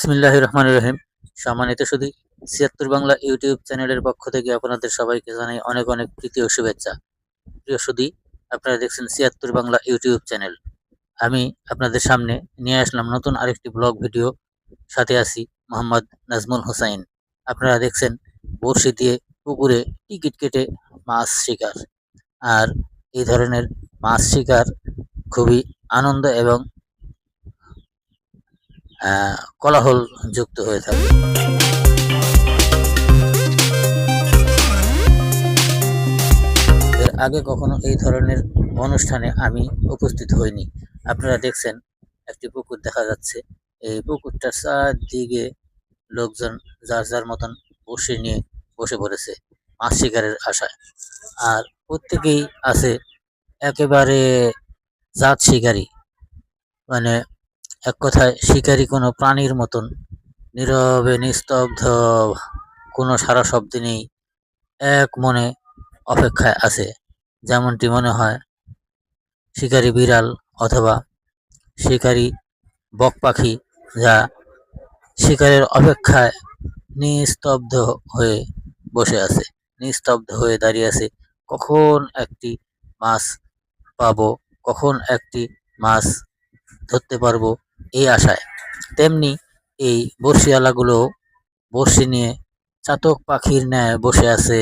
বিসমিল্লাহ রহমান রহিম। সম্মানিত শুধু ছিয়াত্তর বাংলা ইউটিউব চ্যানেলের পক্ষ থেকে আপনাদের সবাইকে জানাই অনেক অনেক প্রীতি ও শুভেচ্ছা। প্রিয় সুদী আপনারা দেখছেন ছিয়াত্তর বাংলা ইউটিউব চ্যানেল। আমি আপনাদের সামনে নিয়ে আসলাম নতুন আরেকটি ব্লগ ভিডিও। সাথে আছি মোহাম্মদ নাজমুল হুসাইন। আপনারা দেখছেন বড়শি দিয়ে পুকুরে টিকিট কেটে মাছ শিকার। আর এই ধরনের মাছ শিকার খুবই আনন্দ এবং কোলাহল যুক্ত হয়ে থাকে। এর আগে কখনো এই ধরনের অনুষ্ঠানে আমি উপস্থিত হইনি। আপনারা দেখছেন, একটি পুকুর দেখা যাচ্ছে। এই পুকুরটার চারদিকে লোকজন যার যার মতন বসে নিয়ে বসে পড়েছে, মাছ শিকারের আশায়। আর প্রত্যেকেই আছে একেবারে জাত শিকারী। মানে এক কথায়, শিকারী কোনো প্রাণীর মতন। নীরবে, নিস্তব্ধ, কোনো সারা শব্দ নেই। এক মনে অপেক্ষায় আছে, যেমনটি মনে হয়, শিকারী বিড়াল অথবা শিকারী বক পাখি, যা শিকারের অপেক্ষায় নিস্তব্ধ হয়ে বসে আছে, নিস্তব্ধ হয়ে দাঁড়িয়ে আছে। কখন একটি মাছ পাবো, কখন একটি মাছ ধরতে পারব এই আশায়। তেমনি এই বর্ষিয়ালাগুলো বড়শি নিয়ে চাতক পাখির ন্যায় বসে আছে,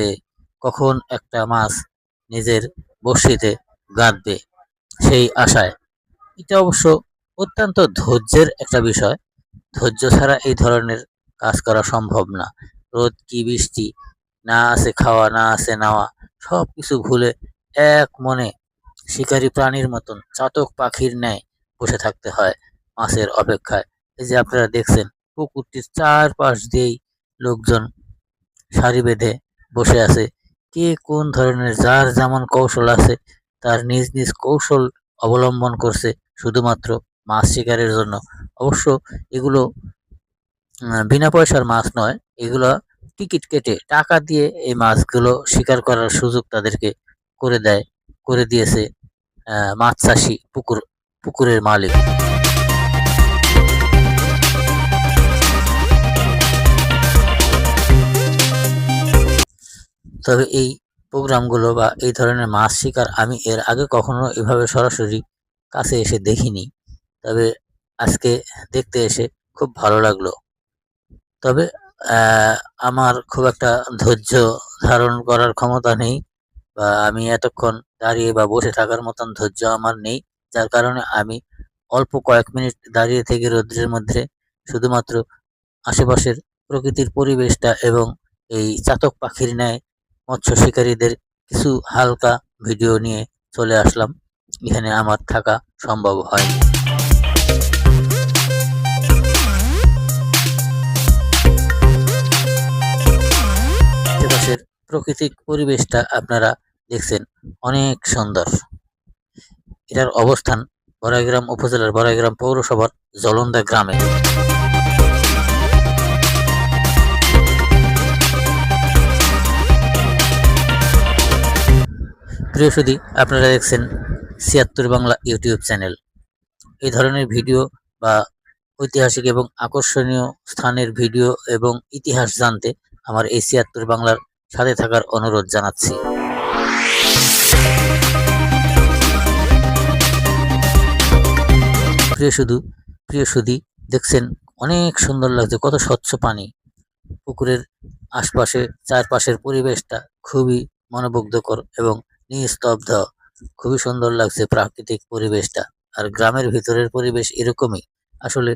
কখন একটা মাছ নিজের বড়শিতে গাঁদবে সেই আশায়। এটা অবশ্য অত্যন্ত ধৈর্যের একটা বিষয়। ধৈর্য ছাড়া এই ধরনের কাজ করা সম্ভব না। রোদ কি বৃষ্টি, না আছে খাওয়া, না আছে নেওয়া সব কিছু ভুলে এক মনে শিকারী প্রাণীর মতন চাতক পাখির ন্যায় বসে থাকতে হয়। মাছের অপেক্ষায়। এই যে আপনারা দেখছেন, পুকুরটির চারপাশ দিয়েই লোকজন সারি বেঁধে বসে আছে। কে কোন ধরনের যার যেমন কৌশল আছে, তার নিজ নিজ কৌশল অবলম্বন করছে শুধুমাত্র মাছ শিকারের জন্য। অবশ্য এগুলো বিনা পয়সার মাছ নয়, এগুলো টিকিট কেটে টাকা দিয়ে এই মাছগুলো শিকার করার সুযোগ তাদেরকে করে দেয়, করে দিয়েছে মাছ চাষি পুকুর, পুকুরের মালিক। তবে এই প্রোগ্রামগুলো বা এই ধরনের মাছ শিকার আমি এর আগে কখনো এভাবে সরাসরি কাছে এসে দেখিনি। তবে আজকে দেখতে এসে খুব ভালো লাগল। তবে আমার খুব একটা ধৈর্য ধারণ করার ক্ষমতা নেই বা আমি এতক্ষণ দাঁড়িয়ে বা বসে থাকার মতন ধৈর্য আমার নেই, যার কারণে আমি অল্প কয়েক মিনিট দাঁড়িয়ে থেকে রৌদ্রের মধ্যে শুধুমাত্র আশেপাশের প্রকৃতির পরিবেশটা এবং এই চাতক পাখির ন্যায় মৎস্য শিকারীদের কিছু হালকা ভিডিও নিয়ে চলে আসলাম। এখানে আমার থাকা সম্ভব হয়নি আশেপাশের প্রাকৃতিক পরিবেশটা আপনারা দেখছেন, অনেক সুন্দর। এটার অবস্থান বড়াইগ্রাম উপজেলার বড়াইগ্রাম পৌরসভার জলন্দা গ্রামে। প্রিয় সুদী আপনারা দেখছেন ছিয়াত্তর বাংলা ইউটিউব চ্যানেল। এই ধরনের ভিডিও বা ঐতিহাসিক এবং আকর্ষণীয় স্থানের ভিডিও এবং ইতিহাস জানতে আমার এই ছিয়াত্তর বাংলার সাথে থাকার অনুরোধ জানাচ্ছি। প্রিয় শুধু প্রিয় সুদী দেখছেন অনেক সুন্দর লাগছে, কত স্বচ্ছ পানি। পুকুরের আশপাশে, চারপাশের পরিবেশটা খুবই মনোমুগ্ধকর এবং নিস্তব্ধ। খুবই সুন্দর লাগছে প্রাকৃতিক পরিবেশটা। আর গ্রামের ভিতরের পরিবেশ এরকমই। আসলে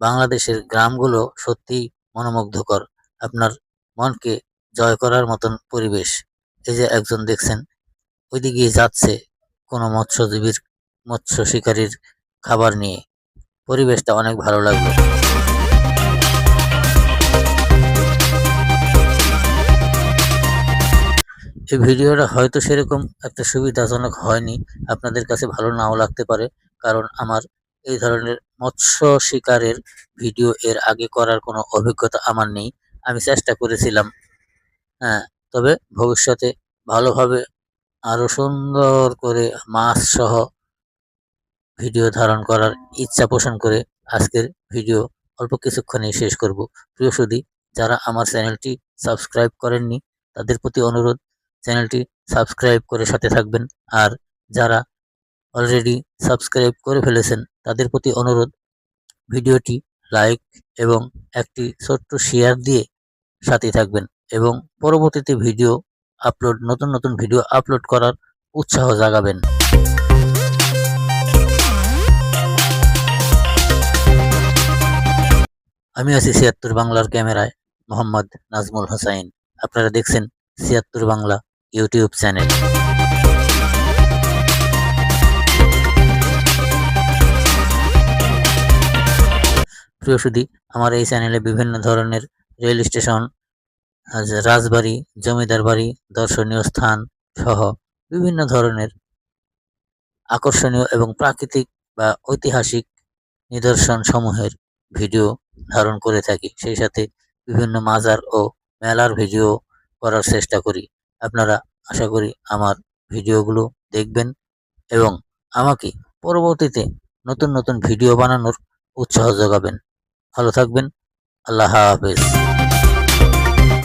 বাংলাদেশের গ্রামগুলো সত্যিই মনোমুগ্ধকর। আপনার মনকে জয় করার মতন পরিবেশ। এই যে একজন দেখছেন, ওইদিকে যাচ্ছে কোনো মৎস্যজীবীর, মৎস্য শিকারীর খাবার নিয়ে। পরিবেশটা অনেক ভালো লাগল। এই ভিডিওটা হয়তো সেরকম একটা সুবিধাজনক হয়নি। আপনাদের কাছে ভালো নাও লাগতে পারে, কারণ আমার এই ধরনের মৎস্য শিকারের ভিডিও এর আগে করার কোনো অভিজ্ঞতা আমার নেই। আমি চেষ্টা করেছিলাম হ্যাঁ তবে ভবিষ্যতে ভালোভাবে আরও সুন্দর করে মাছ সহ ভিডিও ধারণ করার ইচ্ছা পোষণ করে আজকের ভিডিও অল্প কিছুক্ষণেই শেষ করব। প্রিয় সুদী যারা আমার চ্যানেলটি সাবস্ক্রাইব করেননি, তাদের প্রতি অনুরোধ চ্যানেলটি সাবস্ক্রাইব করে সাথে থাকবেন। আর যারা অলরেডি সাবস্ক্রাইব করে ফেলেছেন, তাদের প্রতি অনুরোধ, ভিডিওটি লাইক এবং একটি ছোট্ট শেয়ার দিয়ে সাথে থাকবেন এবং পরবর্তীতে ভিডিও আপলোড নতুন নতুন ভিডিও আপলোড করার উৎসাহ জাগাবেন। আমি আছি ছিয়াত্তর বাংলার ক্যামেরায় মোহাম্মদ নাজমুল হোসাইন। আপনারা দেখছেন ছিয়াত্তর বাংলা ইউটিউব চ্যানেল। প্রিয় সুদী আমার এই চ্যানেলে বিভিন্ন ধরনের রেল স্টেশন রাজবাড়ি, জমিদার বাড়ি, দর্শনীয় স্থান সহ বিভিন্ন ধরনের আকর্ষণীয় এবং প্রাকৃতিক বা ঐতিহাসিক নিদর্শন সমূহের ভিডিও ধারণ করে থাকি। সেই সাথে বিভিন্ন মাজার ও মেলার ভিডিও করার চেষ্টা করি। আপনারা আশা করি আমার ভিডিওগুলো দেখবেন এবং আমাকে পরবর্তীতে নতুন নতুন ভিডিও বানানোর উৎসাহ যোগাবেন। ভালো থাকবেন। আল্লাহ হাফেজ।